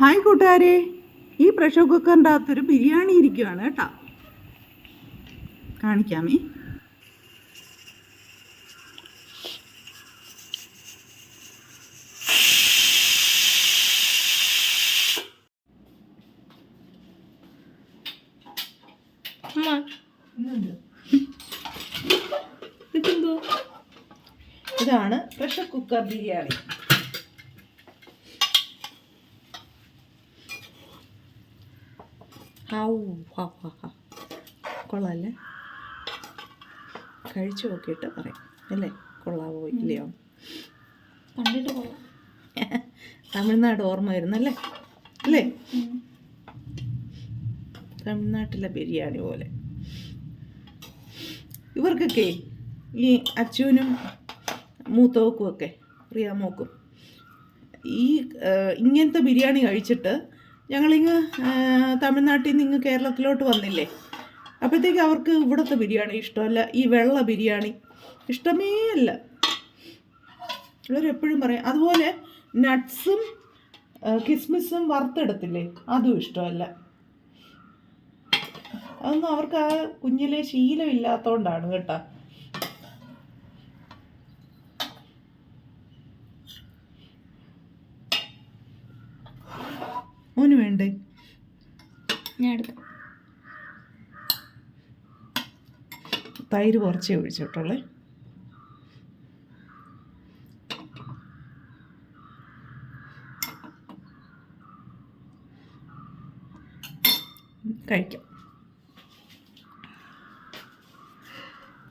Hi കൂട്ടുകാരെ. ഈ pressure കുക്കറിന്റെ അകത്തൊരു ബിരിയാണി ഇരിക്കുകയാണ് കേട്ടോ. കാണിക്കാമേ. ഇതാണ് പ്രഷർ കുക്കർ ബിരിയാണി. ഔ ഹാ ഹാ ഹാ കൊള്ളാല്ലേ? കഴിച്ചു നോക്കിയിട്ട് പറയാം. അല്ലേ? കൊള്ളാവോ ഇല്ലയോ? കണ്ടിട്ട് കൊള്ളാം. തമിഴ്നാട് ഓർമ്മ വരുന്നല്ലേ? അല്ലേ? തമിഴ്നാട്ടിലെ ബിരിയാണി പോലെ. ഇവർക്കൊക്കെ ഈ അച്ഛനും മൂത്തോക്കും ഒക്കെ പ്രിയാമോക്കും ഈ ഇങ്ങനത്തെ ബിരിയാണി കഴിച്ചിട്ട് ഞങ്ങളിങ്ങ് തമിഴ്നാട്ടിൽ നിന്ന് ഇങ്ങ് കേരളത്തിലോട്ട് വന്നില്ലേ? അപ്പോഴത്തേക്ക് അവർക്ക് ഇവിടുത്തെ ബിരിയാണി ഇഷ്ടമല്ല ഈ വെള്ള ബിരിയാണി ഇഷ്ടമേ അല്ല. ഇവരെപ്പോഴും പറയും അതുപോലെ നട്ട്സും കിസ്മിസും വറുത്തെടുത്തില്ലേ അതും ഇഷ്ടമല്ല. അതൊന്നും അവർക്ക് ആ കുഞ്ഞിലെ ശീലമില്ലാത്തതുകൊണ്ടാണ് കേട്ടോ. മോന് വേണ്ടേ? ഞാൻ എടുക്കാം തൈര് കുറച്ചേ ഒഴിച്ചിട്ടുള്ളേ. കഴിക്കാം.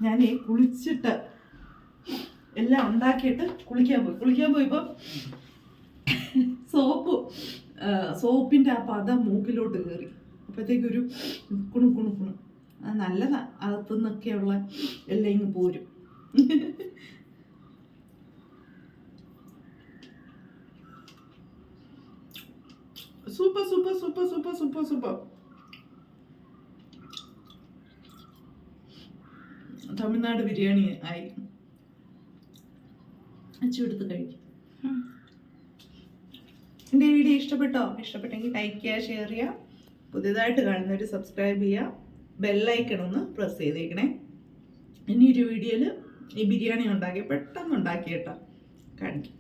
ഞാൻ ഈ കുളിച്ചിട്ട് എല്ലാം ഉണ്ടാക്കിയിട്ട് കുളിക്കാൻ പോയി. കുളിക്കാൻ പോയപ്പോൾ സോപ്പ് സോപ്പിന്റെ ആ പത മൂക്കിലോട്ട് കയറി ഒരു കുണു കുണു കുണു. അത് നല്ലതാ അകത്തു നിന്നൊക്കെയുള്ള എല്ലാം ഇങ്ങ് പോരും. Super super super super super super. Tamil Nadu biryani ആയി. അച്ചു എടുത്ത് കഴിക്കും. എന്റെ വീഡിയോ ഇഷ്ടപ്പെട്ടോ? ഇഷ്ടപ്പെട്ടെങ്കിൽ ലൈക്ക് ചെയ്യുക ഷെയർ ചെയ്യുക. പുതിയതായിട്ട് കാണുന്നവർ സബ്സ്ക്രൈബ് ചെയ്യുക. ബെല്ലൈക്കൺ ഒന്ന് പ്രസ് ചെയ്തേക്കണേ. ഇനി ഒരു വീഡിയോയിൽ ഈ ബിരിയാണി ഉണ്ടാക്കി പെട്ടെന്ന് ഉണ്ടാക്കി കേട്ടോ. കാണിക്കും.